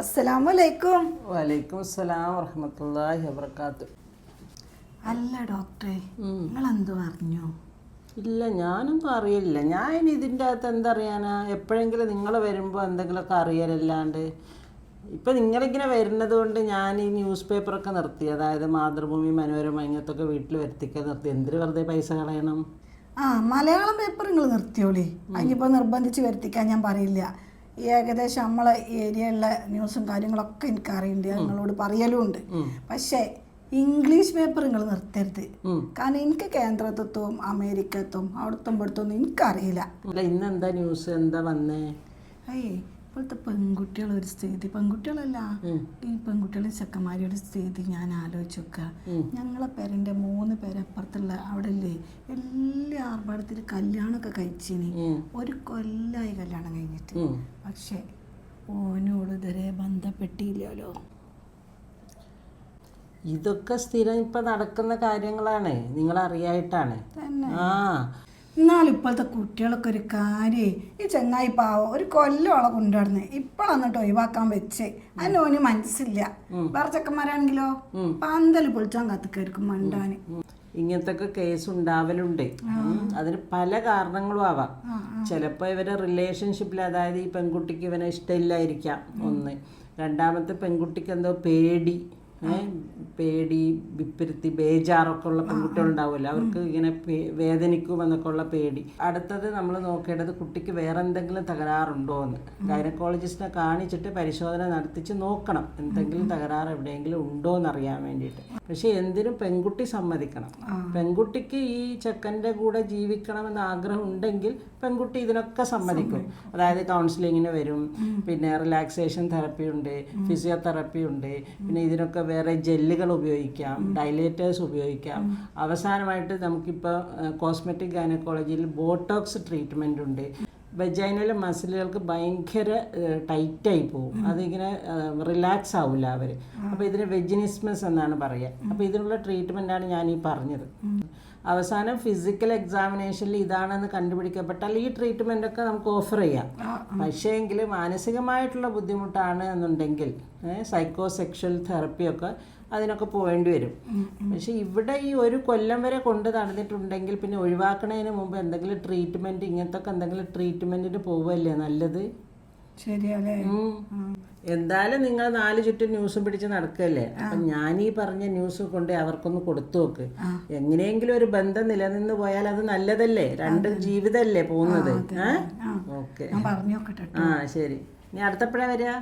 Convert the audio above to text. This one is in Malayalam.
അസ്സലാമലൈക്കും. വലൈക്കും അസ്സലാം വറഹമത്തല്ലാഹി വബർക്കാത്തു അല്ല ഡോക്ടറെ നിങ്ങൾ എന്തോ ഇല്ല ഞാനൊന്നും അറിയില്ല. ഞാൻ ഇതിന്റെ അകത്ത് എന്തറിയാനാ? എപ്പോഴെങ്കിലും നിങ്ങൾ വരുമ്പോൾ എന്തെങ്കിലുമൊക്കെ അറിയലല്ലാണ്ട്. ഇപ്പം നിങ്ങളിങ്ങനെ വരുന്നത് കൊണ്ട് ഞാൻ ഈ ന്യൂസ് പേപ്പറൊക്കെ നിർത്തി. അതായത് മാതൃഭൂമി മനോരമ ഇങ്ങനത്തൊക്കെ വീട്ടിൽ വരുത്തിക്കാൻ നിർത്തി. എന്തിന് വെറുതെ പൈസ കളയണം? ആ മലയാളം പേപ്പർ നിങ്ങൾ നിർത്തിയോളി. അതിനിപ്പോൾ നിർബന്ധിച്ച് വരുത്തിക്കാൻ ഞാൻ പറയില്ല. ഏകദേശം നമ്മളെ ഏരിയയിലുള്ള ന്യൂസും കാര്യങ്ങളൊക്കെ എനിക്ക് അറിയണ്ട് ഞാൻ നിങ്ങളോട് പറയലും ഉണ്ട് പക്ഷേ ഇംഗ്ലീഷ് പേപ്പർ നിങ്ങൾ നിർത്തരുത്. കാരണം എനിക്ക് കേന്ദ്രത്വത്വം അമേരിക്കത്തും അവിടുത്തെ ഇവിടുത്തൊന്നും എനിക്കറിയില്ല. ഇന്നെന്താ ഇന്ന് എന്താ ന്യൂസ്? എന്താ വന്നേ? ഇപ്പോഴത്തെ പെൺകുട്ടികളെ ഒരു സ്ഥിതി. പെൺകുട്ടികളല്ല ഈ പെൺകുട്ടികളും ചെക്കന്മാരുടെ സ്ഥിതി ഞാൻ ആലോചിച്ച് നോക്കുക. ഞങ്ങളെ പേരന്റെ മൂന്ന് പേരപ്പുറത്തുള്ള അവിടെ ഇല്ലേ എല്ലാ ആർഭാടത്തിൽ കല്യാണമൊക്കെ കഴിച്ചിനി. ഒരു കൊല്ലായി കല്യാണം കഴിഞ്ഞിട്ട്. പക്ഷേ ഓനോട് ഇതുവരെ ബന്ധപ്പെട്ടില്ലല്ലോ. ഇതൊക്കെ സ്ഥിരം ഇപ്പം നടക്കുന്ന കാര്യങ്ങളാണ്. നിങ്ങൾ അറിയായിട്ടാണ് ആ. എന്നാലും ഇപ്പോഴത്തെ കുട്ടികളൊക്കെ ഒരു കാര്യേ ഈ ചെങ്ങായി പാവം ഒരു കൊല്ലോളെ കൊണ്ടുവരുന്നത് ഇപ്പോഴന്നിട്ട് ഒഴിവാക്കാൻ വെച്ചേ. അതിന് ഓന് മനസ്സില്ല. വേറെ ചെക്കന്മാരാണെങ്കിലോ? പന്തൽ പൊളിച്ചാൻ കത്തിക്കായിരിക്കും മണ്ടാന്. ഇങ്ങനത്തെ കേസ് ഉണ്ടാവലുണ്ട്. അതിന് പല കാരണങ്ങളും ആവാം. ചിലപ്പോൾ ഇവരെ റിലേഷൻഷിപ്പിൽ അതായത് ഈ പെൺകുട്ടിക്ക് ഇവനെ ഇഷ്ടമില്ലായിരിക്കാം. ഒന്ന്. രണ്ടാമത്തെ പെൺകുട്ടിക്ക് എന്തോ പേടി? പേടി വിപ്പരുത്തി ബേജാറൊക്കെ ഉള്ള പെൺകുട്ടികളുണ്ടാവുമല്ലോ. അവർക്ക് ഇങ്ങനെ വേദനിക്കും വേദനിക്കുമെന്നൊക്കെ ഉള്ള പേടി. അടുത്തത് നമ്മൾ നോക്കേണ്ടത് കുട്ടിക്ക് വേറെ എന്തെങ്കിലും തകരാറുണ്ടോ എന്ന് ഗൈനക്കോളജിസ്റ്റിനെ കാണിച്ചിട്ട് പരിശോധന നടത്തിച്ച് നോക്കണം. എന്തെങ്കിലും തകരാറ് എവിടെയെങ്കിലും ഉണ്ടോ എന്ന് അറിയാൻ വേണ്ടിയിട്ട് പക്ഷെ എന്തിനും പെൺകുട്ടി സമ്മതിക്കണം. പെൺകുട്ടിക്ക് ഈ ചെക്കന്റെ കൂടെ ജീവിക്കണമെന്ന് ആഗ്രഹം ഉണ്ടെങ്കിൽ പെൺകുട്ടി ഇതിനൊക്കെ സമ്മതിക്കും. അതായത് കൗൺസിലിങ്ങിന് വരും. പിന്നെ റിലാക്സേഷൻ തെറപ്പി ഉണ്ട് ഫിസിയോതെറപ്പി ഉണ്ട് പിന്നെ ഇതിനൊക്കെ വേറെ ജെല്ലുകൾ ഉപയോഗിക്കാം ഡൈലേറ്റേഴ്സ് ഉപയോഗിക്കാം. അവസാനമായിട്ട് നമുക്കിപ്പോൾ കോസ്മെറ്റിക് ഗൈനക്കോളജിയിൽ ബോട്ടോക്സ് ട്രീറ്റ്മെന്റ് ഉണ്ട്. വെജൈനൽ മസിലുകൾക്ക് ഭയങ്കര ടൈറ്റായി പോകും അതിങ്ങനെ റിലാക്സ് ആവില്ല അവർ അപ്പോൾ ഇതിന് വെജിനിസ്മസ് എന്നാണ് പറയുക അപ്പോൾ ഇതിനുള്ള ട്രീറ്റ്മെന്റാണ് ഞാൻ ഈ പറഞ്ഞത്. അവസാനം ഫിസിക്കൽ എക്സാമിനേഷനിൽ ഇതാണെന്ന് കണ്ടുപിടിക്കപ്പെട്ടാൽ ഈ ട്രീറ്റ്മെന്റ് ഒക്കെ നമുക്ക് ഓഫർ ചെയ്യാം. പക്ഷേ എങ്കിൽ മാനസികമായിട്ടുള്ള ബുദ്ധിമുട്ടാണ് എന്നുണ്ടെങ്കിൽ സൈക്കോ സെക്ഷൽ തെറപ്പിയൊക്കെ അതിനൊക്കെ പോകേണ്ടി വരും. പക്ഷെ ഇവിടെ ഈ ഒരു കൊല്ലം വരെ കൊണ്ട് നടന്നിട്ടുണ്ടെങ്കിൽ പിന്നെ ഒഴിവാക്കണതിന് മുമ്പ് എന്തെങ്കിലും ട്രീറ്റ്മെന്റ് ഇങ്ങനത്തെ ഒക്കെ എന്തെങ്കിലും ട്രീറ്റ്മെന്റിന് പോവല്ലേ നല്ലത്? ശരിയല്ലേ? എന്തായാലും നിങ്ങൾ നാല് ചുറ്റും ന്യൂസും പിടിച്ച് നടക്കല്ലേ? അപ്പൊ ഞാൻ ഈ പറഞ്ഞ ന്യൂസ് കൊണ്ട് അവർക്കൊന്ന് കൊടുത്തു നോക്ക്. എങ്ങനെയെങ്കിലും ഒരു ബന്ധം നിലനിന്ന് പോയാൽ അത് നല്ലതല്ലേ? രണ്ട് ജീവിതല്ലേ പോകുന്നത്. ഓക്കെ. ആ ശരി. ഇനി അടുത്തപ്പോഴാ വരിക?